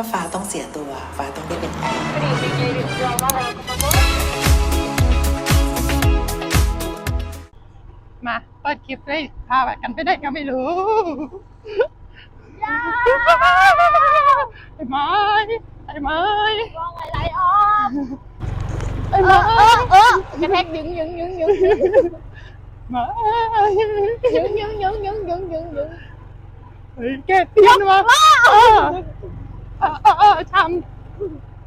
ถ้าฟ้าต้องเสียตัวฟ้าต้องได้เป็นแอร์มาเปิดคลิปเลยพาแบบกันไปได้ก็ไม่รู้ไอ้ไม้ไอ้ไม้มองอะไรออกไอ้เอไม้อเออเออกระแทกยึงยึงยึงยึงยึงไม้ยึงยึงยึงยึงยึงยึงยึงเฮ้ยแกเตียนมา เออเออเออท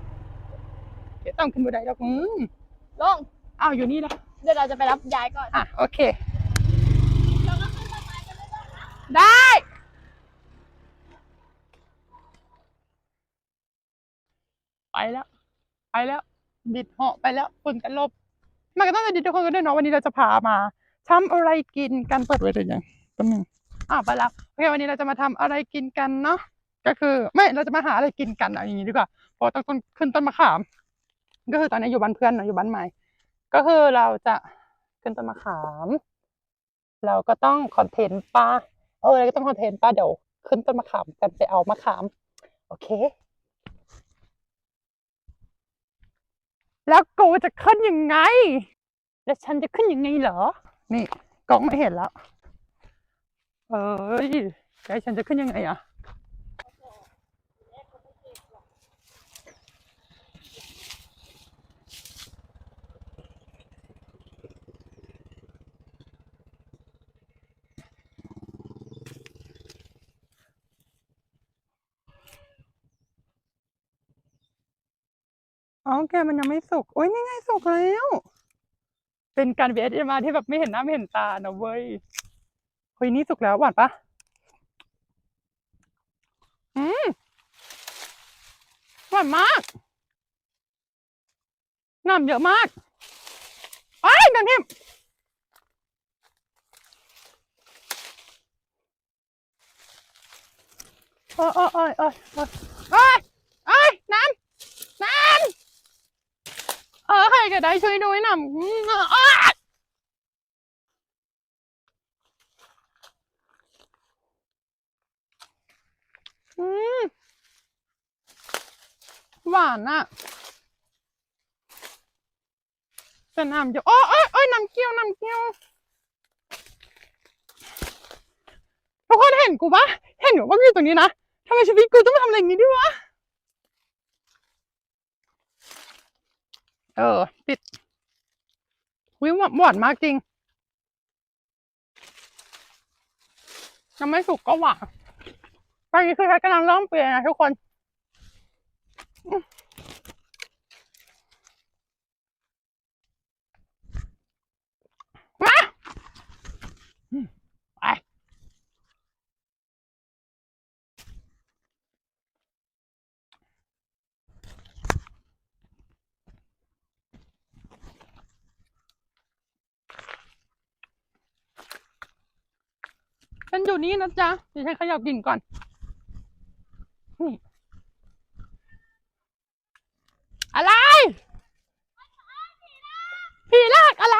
ำเดี๋ยวต้องขึ้นบันไดแล้วอืมลงอ้าวอยู่นี่แล้วเดี๋ยวเราจะไปรับยายก่อนอะโอเคได้ ไปแล้ว ไปแล้ว บิดเหาะไปแล้วฝุ่นกันลบมากันตั้งแต่ดีทุกคนกันด้วยเนาะวันนี้เราจะพามาทำอะไรกินกันเปิดไว้หรือยังแป๊บนึงอ้าวไปแล้วโอเควันนี้เราจะมาทำอะไรกินกันเนาะ ก็คือ ไม่เราจะมาหาอะไรกินกันเอาอย่างนี้ดีกว่าเพราะต้อต้นขึ้นต้นมะขาม ก็คือตอนนี้อยู่บ้านเพื่อนนะอยู่บ้านใหม่ ก็คือเราจะขึ้นต้นมะขาม เราก็ต้องคอนเทนต์ป้าเออเราก็ต้องคอนเทนต์ป้าเดี๋ยวขึ้นต้นมะขามกันไปเอามะขาม โอเค แล้วกูจะขึ้นยังไง แล้วฉันจะขึ้นยังไงเหรอ นี่กล้องไม่เห็นแล้ว เอ้ยแล้วฉันจะขึ้นยังไงอะ อ๋อแกมันยังไม่สุก โอ้ยนี่ไงสุกแล้ว เป็นการเวทมาที่แบบไม่เห็นหน้าไม่เห็นตานะเว้ย เฮ้ยนี่สุกแล้วหวานปะอืมหวานมากน้ำเยอะมากไอ้ยดังทิมโอ้ยโอ้ยโอ้ยโอ้ยโอ้ยโอ้ยโอ้ยน้ำน้ำ เออใครก็ได้ช่วยด้วยน้ำอืมอ้าอืมหวานอะแต่น้ำเยอะโอ้ยโอ้ยโอ้ยน้ำเกี้ยวน้ำเกี้ยวทุกคนเห็นกูปะเห็นอยู่ว่ากูอยู่ตรงนี้นะทำไมชีวิตกูต้องมาทำอะไรอย่างนี้ด้วยวะ ออ ปิดวิวหวานมากจริงยังไม่สุกก็หวานตอนนี้คือฉันกำลังเริ่มเปลี่ยนนะทุกคนอืมมาอืมไปฉั นี้นะจ๊ะเดี๋ยวฉันขยับดิ่งก่อนนี่อะไร ผีลากอะไร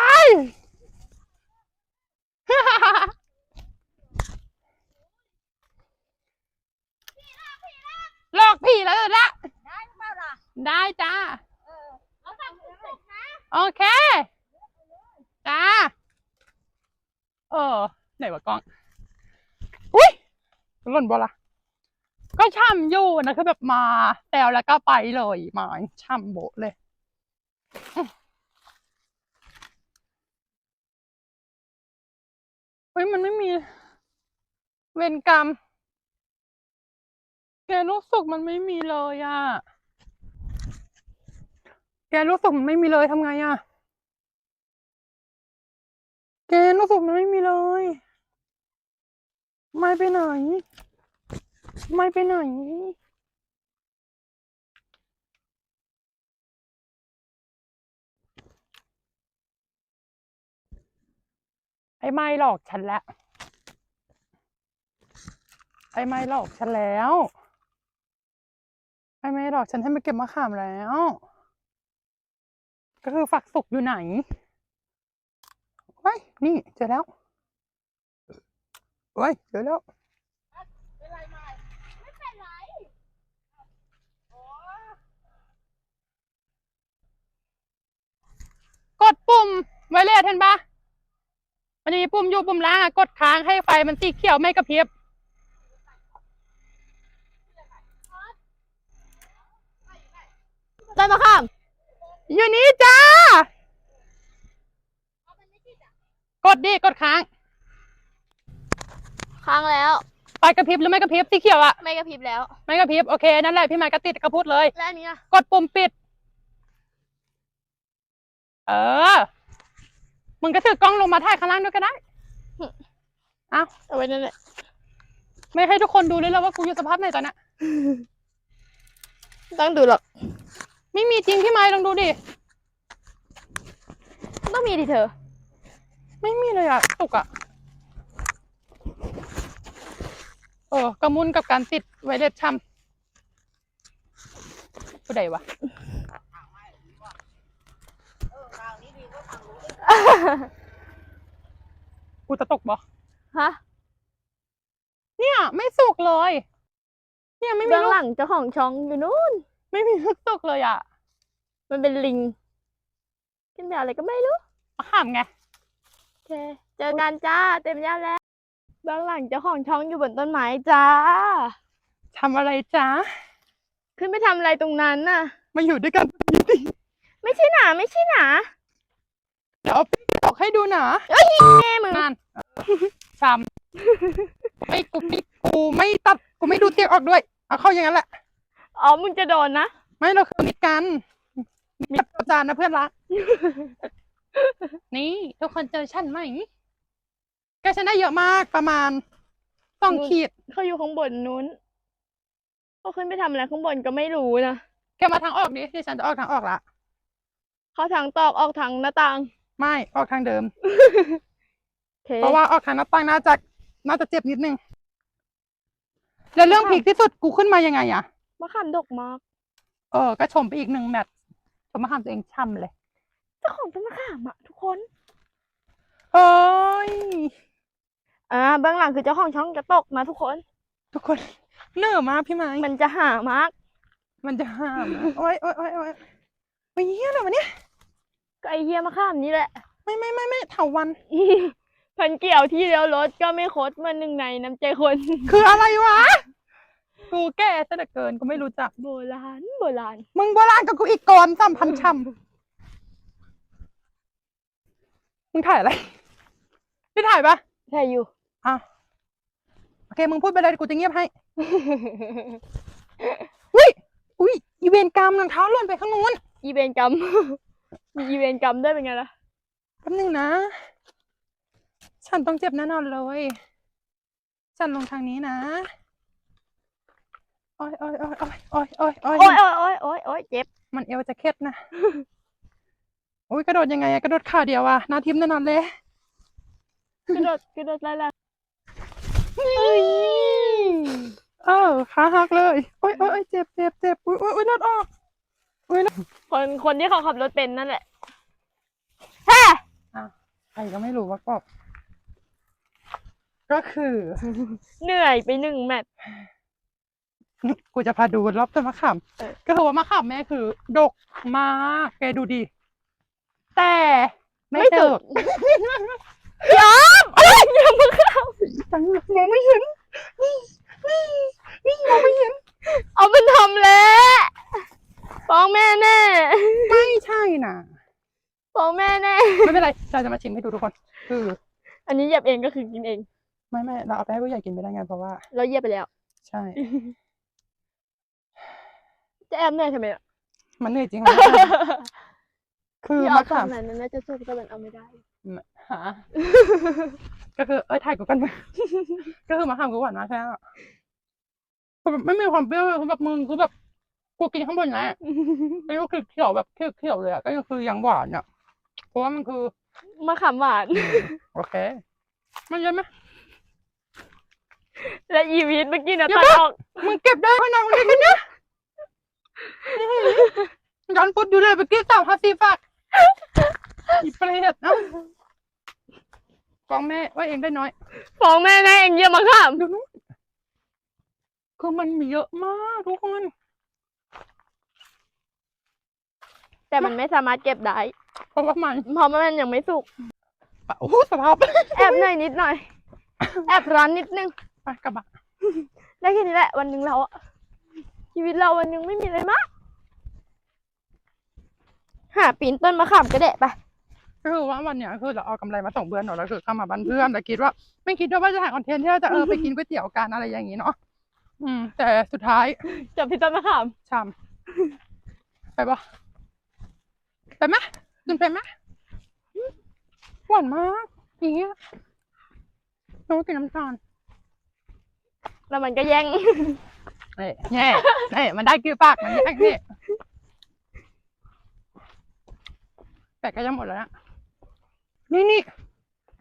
หลอกผีแล้วเหรอละ ได้หรือเปล่าล่ะ ได้จ้า เออเอาสั่งถึงสุกนะ โอเค จ้า เออ ไหนวะกล้อง อุ้ยหล่นบอละ ก็ช่ำอยู่นะคือแบบ มาแซวแล้วก็ไปเลยมาช่ำโบเลย เฮ้ยมันไม่มี เวรกรรม แกรู้สึกมันไม่มีเลยอะแกรู้สึกมันไม่มีเลยทำไงอะแกรู้สึกมันไม่มีเลยไม่ไปไหน ไม่ไปไหน ไอ้ไม่หลอกฉันแล้ว ไอ้ไม่หลอกฉันแล้ว ไอ้ไม่หลอกฉันให้มาเก็บมะขามแล้ว ก็คือฝักสุกอยู่ไหนเฮ้ยนี่เจอแล้วเฮ้ยเจอแล้วกดปุ่มไวเลสเห็นปะ มันจะมีปุ่มอยู่ปุ่มล่างอะกดค้างให้ไฟมันสีเขียวไม่กระพริบต้นมะขามอยู่นี่จ้า กดดิกดค้าง ค้างแล้ว ไฟกระพริบหรือไม่กระพริบสีเขียวอะไม่กระพริบแล้ว ไม่กระพริบโอเคนั่นแหละพี่ไม้ก็ติดกระพุดเลย และอันนี้นะกดปุ่มปิด เออ มึงก็ถือกล้องลงมาถ่ายข้างล่างด้วยก็ได้เอ้าเอาไว้นั่นแหละไม่ให้ทุกคนดูเลยแล้วว่ากูอยู่สภาพไหนตอนเนี้ยต้องดูหรอก ไม่มีจริงพี่ไม้ลองดูดิ ต้องมีดิเธอ ไม่มีเลยอะตุกอะเออกระมุนกับการติดไวเลสช่ำผู้ใดวะ จะตกบ่ฮะเนี่ย ไม่สุกเลย เนี่ยไม่มีเบื้องลูหกลังเจ้าของช่องอยู่นู่น ไม่มีลูกสุกเลยอะมันเป็นลิงขึ้นไปเอาอะไรก็ไม่รู้มาห้ามไง โอเค เจอกันจ้า เต็มยาแล้วเบื้องหลังเจ้าของช่องอยู่บนต้นไม้จ้า ทำอะไรจ๊ะขึ้นไปทำอะไรตรงนั้นน่ะ มาอยู่ด้วยกัน ไม่ใช่หนาไม่ใช่หนา เดี๋ยวเอาไปต อกให้ดูหนาแม่มึงนั่นช้ำไม่กูไม่กูไม่ตัดกูไม่ดูเตียงออกด้วยเอาเข้าอย่างนั้นแหละอ๋อมึงจะโดนนะไม่เราคือมิตรกันมิตรอาจารย์นะเพื่อนรักนี่ทุกคนเจอฉันไหมแกฉันได้เยอะมากประมาณสองขีดเขาอยู่ข้างบนนู้นเขาขึ้นไปทำอะไรข้างบนก็ไม่รู้นะแกมาทางออกดิที่ฉันจะออกทางออกละเขาทางตอกออกทางหน้าต่าง ไม่ออกทางเดิมโอเคเพราะว่าออกทางหน้าต่างน่าจะน่าจะเจ็บนิดนึง แล้วเรื่องพีคที่สุดกูขึ้นมายังไงอะมะขามดกมากเออ ก็ชมไปอีกหนึ่งแมตช์ชมมาห้ามตัวเองช่ำเลย เจ้าของต้นมะขามอะทุกคนเฮ้ยอ่าเบื้องหลังคือเจ้าของช่องจะตกนะทุกคน ทุกคนเหนื่อยมากพี่ไม้มันจะหามาก มันจะห้ามอะโอ้ยโอ้ยโอ้ยโอ้ยโอ้ยเฮียอะไรวะเนี่ยก็ ไอเฮียมะขามนี่แหละ ไม่ไม่ไม่ไม่เถาวันพันเกี่ยวที่เลี้ยวรถก็ไม่คดเหมันหนึ่งในน้ำใจคน คืออะไรวะ กูแก่ซะเหลือเกินกูไม่รู้จัก โบราณโบราณ มึงโบราณกับกูอีกก่อนสามพันชำมึงถ่ายอะไรนี่ถ่ายปะใช่อยู่ อะโอเค มึงพูดไปเลยกูจะเงียบให้ อุ้ยอุ้ยอีเวนต์กรรมรองเท้าหล่นไปข้างนู้น อีเวนต์กรรม มีอีเวนต์กรรมด้วยเป็นไงล่ะแป๊บนึงนะ ฉันต้องเจ็บแน่นอนเลย ฉันลงทางนี้นะโอ้ยโอ้ยโอ้ยโอ้ยโอ้ยโอ้ยโอ้ยโอ้ยโอ้ยโอ้ยโอ้ยโอ้ยเจ็บ มันเอวจะเคล็ดนะอุ้ยกระโดดยังไงอะกระโดดขาเดียวอะหนาทิมแน่นอนเลยกระโดดกระโดดไล่ละเออขาหักเลยโอ้ยโอ้ยโอ้ยเจ็บเจ็บเจ็บอุ้ยอุ้ยอุ้ยเลือดออกอุ้ยเลือด คนคนที่เขาขับรถเป็นนั่นแหละแฮ่ใครก็ไม่รู้ว่ากบก็คือ เหนื่อยไปหนึ่งแมตช์กูจะพาดูรอบต้นมะขามเออก็คือว่ามะขามแม่คือ ดกมากแกดูดิ แต่ไม่เจอยอมอะไรอย่ามาเข้าจังมองไม่เห็นนี่นี่นี่มองไม่เห็น เอามันทำแล้ว ฟ้องแม่แน่ ไม่ใช่นะฟ้องแม่แน่ ไม่เป็นไรเราจะมาชิมให้ดูทุกคน คืออันนี้เหยียบเองก็คือกินเอง ไม่ไม่เราเอาไปให้ผู้ใหญ่กินไม่ได้ไงเพราะว่า เราเหยียบไปแล้ว ใช่ จะแอบเหนื่อยทำไมอะมันเหนื่อยจริงเหรอคือที่เอามะฝั่ขางมนั้นน่าจะสู้แต่มันเอาไม่ได้หาก็คือเอ้ยถ่ายกูกันก็คือมะขามกูหวานมากใช่ไหมคือแบบไม่มีความเปรี้ยวเลยคือแบบมึงคือแบบ กูกินข้างบนนะไม่รู้คือเขียวแบบเขียวเขียวเลยอะก็ยังคือยังหวานอะเพราะว่ามันคือมะขามหวาน โอเค มันเยอะไหมและอีวีดเมื่อกี้นะเดี๋ตัยวดนะออกมึงเก็บได้ขนาดนี้กันเนี่ยย้อนพุดอยู่เลยเมื่อกี้สามห้าสี่ฝากอีเปรตเอ้าฟ้องแม่ว่าเองได้น้อยฟ้องแม่แน่เองเหยียบมะขามดูนู้นคือมันมีเยอะมากทุกคน แต่มันไม่สามารถเก็บได้ เพราะว่ามันเพราะมันยังไม่สุก โอ้โหสภาพแอบหน่อยนิดหน่อย แอบร้อนนิดนึง ไปกระบะได้แค่นี้แหละวันหนึ่งเราอะชีวิตเราวันหนึ่งไม่มีอะไรมาก หาปีนต้นมะขามกระเดะไป ก็คือว่าวันเนี้ยคือเราเอากำไรมาส่งเพื่อนเนาะแล้วคือเข้ามาบ้านเพื่อนแต่คิดว่า ไม่คิดว่าจะถ่ายคอนเทนต์ที่เราจะเออไปกินก๋วยเตี๋ยวกันอะไรอย่างงี้เนาะอืม แต่สุดท้ายจับพี่ต้นมะขามชามไปปะ ไปไหมคุณไปไหมหวานมากอย่างเงี้ยน้องกินน้ำตาลแล้วมันก็แย่งเอ้ยแน่เอ้ยมันได้กี่ปากมันแย่งนี่แต่ก็จะหมดแล้วนะนี่นี่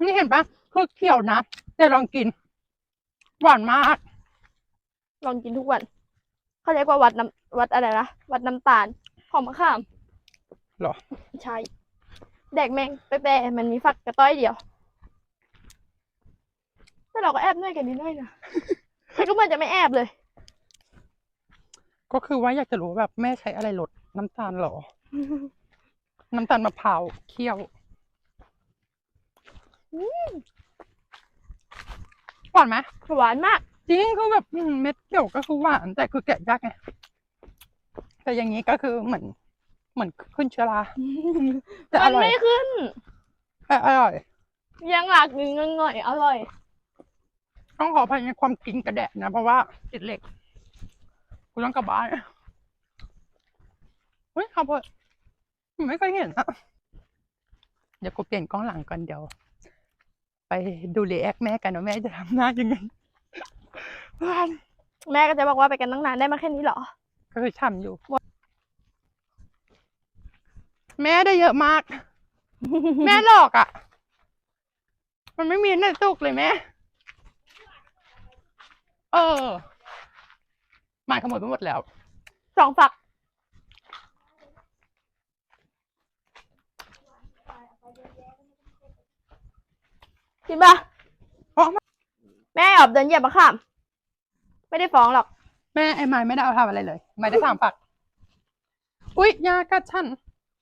นี่เห็นปะคือเขียวนะแต่ลองกิน หวานมาก ลองกินทุกวัน เขาเรียกว่าวัดน้ำวัดอะไรนะวัดน้ำตาลของมะขามเหรอ ใช่ แดกแมงไปแปะมันมีฝักกระต้อยเดียว แต่เราก็แอบด้วยกันนิดหน่อยนะ แต่ก็เหมันจะไม่แอบเลย ก็คือว่าอยากจะรู้ว่าแบบแม่ใช้อะไรลดน้ำตาลเหรอ น้ำตาลมะพร้าวเคี่ยวหวานไหมหวานมาก จริงคือแบบอืมเม็ดเขียวก็คือหวานแต่คือแกะยากไงแต่อย่างนี้ก็คือเหมือน เหมือนขึ้นเชื้อราแต่อมันร่อยไม่ขึ้น แต่อร่อย ยังหลักหนึ่งง่อยๆอร่อย ต้องขออภัยในความกินกระแดะนะ เพราะว่าติดเหล็กกูต้องกลับบ้านเฮ้ยขับรถไม่เคยเห็นอะเดี๋ยวกูเปลี่ยนกล้องหลังก่อนเดี๋ยว ไปดูรีแอคแม่กันว่าแม่จะทำหน้ายังไงบ้านแม่ก็จะบอกว่าไปกันตั้งนานได้มาแค่นี้เหรอ ก็คือช่ำอยู่ แม่ได้เยอะมาก แม่หลอกอะ่ะ มันไม่มีในตุกเลยแม่ เออหมายขโมยไปหมดแล้ว สองฝัก กินปะอ๋อไม่แม่ออบเดินเหยียบมะขาม ไม่ได้ฟ้องหรอก แม่ไอ้ไม้ไม่ได้เอาทำอะไรเลย ไม่ได้ถามปัก อุ๊ยยากัดฉัน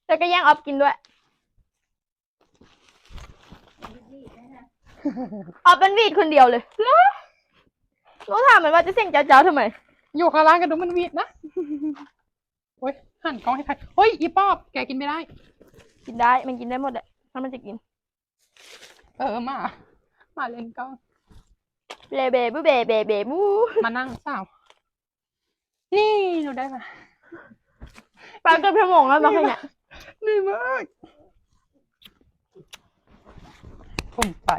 แต่ก็แย่งออบกินด้วย ออบเป็นวีดคนเดียวเลยหนูถามมันว่าจะเสี่ยงเจ้าๆทำไม อยู่ข้างล่างกันดูมันวีดนะโอ้ยหันกล้องให้ใครเฮ้ย อีป๊อบ แกกินไม่ได้ กินได้ มันกินได้หมดแหละถ้ามันจะกิน เออมา มาเล่นกล้องเบเบบูเบเบเบบูมานั่งสาวนี่หนูได้มาปลาเกือบชั่วโมงแล้วมาแค่เนี้ย เหนื่อยมากภูมิใจ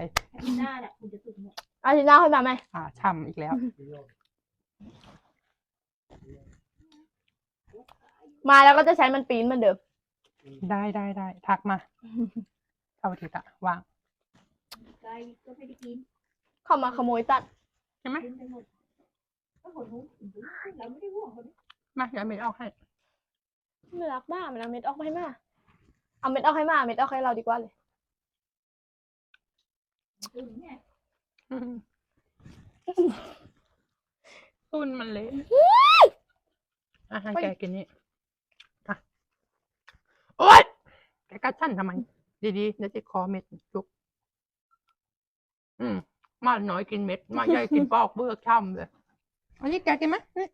อาทิตย์หน้าค่อยมาไหมอ่าช่ำอีกแล้ว มาแล้วก็จะใช้มันปีนเหมือนเดิมได้ได้ได้ทักมาเท่าที่ตะว่างเข้ามาขโมยตัดใช่ไหมมาเดี๋ยวเมย์เอาให้ ไม่รักบ้ามันเอาเม็ดออกมาให้มาเอาเม็ดออกให้มาเม็ดออกให้เราดีกว่าเลยตุนมันเละอะให้แกกินนี่อะโอ๊ยแกกัดฉันทำไม ดีๆเดี๋ยวจะคอเม็ดจุก อืม มาหน่อยกินเม็ด มาใหญ่กินปอกเบือกช่ำเลย อันนี้แกกินไหมนี่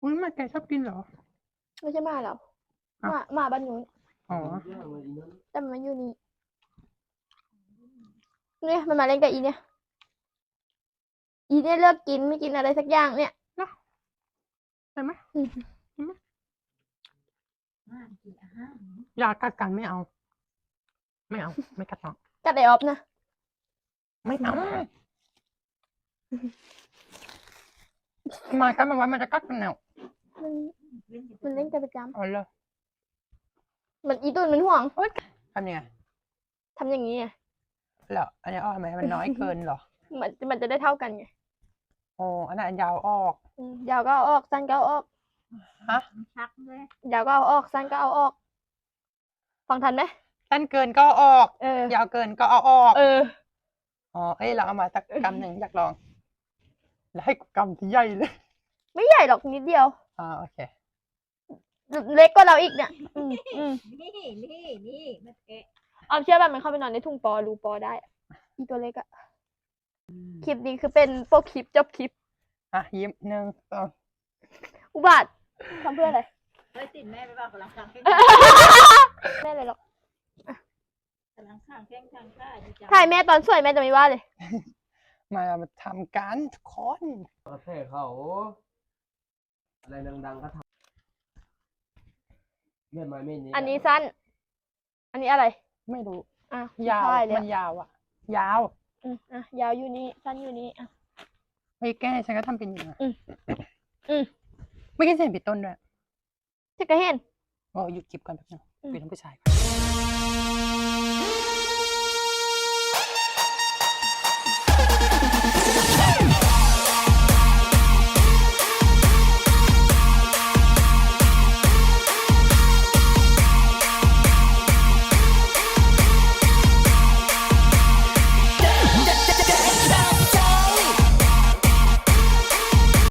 อุ้ยมาแกชอบกินเหรอ ไม่ใช่มาเราอ้าวมามาบ้านนู้นอ๋อแต่มันมาอยู่นี่เนี่ยมันมาเล่นกับอีเนี่ย อีเนี่ยเลิกกินไม่กินอะไรสักอย่างเนี่ยใช่ไหมอืมใช่ไหมอยากกัดกันไม่เอา ไม่เอา ไม่กัดน้องกัดไอออฟนะ ไม่เอามากันมาไว้มันจะกัดกันแนว มันมันเล่นกันประจเอาเลยำมันอีตุนมันห่วงทำยังไงทำอย่างนี้ไงแล้วอันนี้อ้อไหมมันน้อยเกินเหรอมันมันจะได้เท่ากันไงโอ้อันนั้นอันยาวออก อืมยาวก็เอาออกสั้นก็เอาออก ฮะยาวก็เอาออกสั้นก็เอาออก ฟังทันไหมสั้นเกินก็เอาออก เออ ยาวเกินก็เอาออก เออ อ๋อ เอ้ยเราเอามาสักกำหนึ่งอยากลอง แล้วให้กูกำที่ใหญ่เลย ไม่ใหญ่หรอกนิดเดียว อ่าโอเค เล็กกว่าเราอีกเนี่ยอืมอืมนี่นี่นี่มาแกะเอาเชื่อป่ะมันเข้าไปนอนในทุ่งปอรูปอได้อะอีตัวเล็กอะคลิปนี้คือเป็นโปรคลิปจบคลิป อะยิ้มหนึ่งสองอุบาททำเพื่ออะไรเฮ้ยติดแม่ไปบ้างกำลังข้างแข้งแม่เลยหรอกกำลังข้างแข้งข้างข้าดีจังถ่ายแม่ตอนสวยแม่จะไม่ว่าเลย มามาทำการทุกคน ประเทศเขา อะไรดังๆก็ทำไม่ไม่ไม่นี่อันนี้สั้น อันนี้อะไรไม่รู้ อะยาวถ่ายเลยมันยาวอะ ยาวอืมอะยาวอยู่นี่สั้นอยู่นี่อะ เฮ้ยแก้ฉันก็ทำเป็นอยู่นะอืมอืม ไม่อกี้เห็นพี่ต้นด้วยจะกระเห็น โอ้หยุดคลิปก่อนแป๊บนึงอืม เป็นทั้งผู้ชายก่อน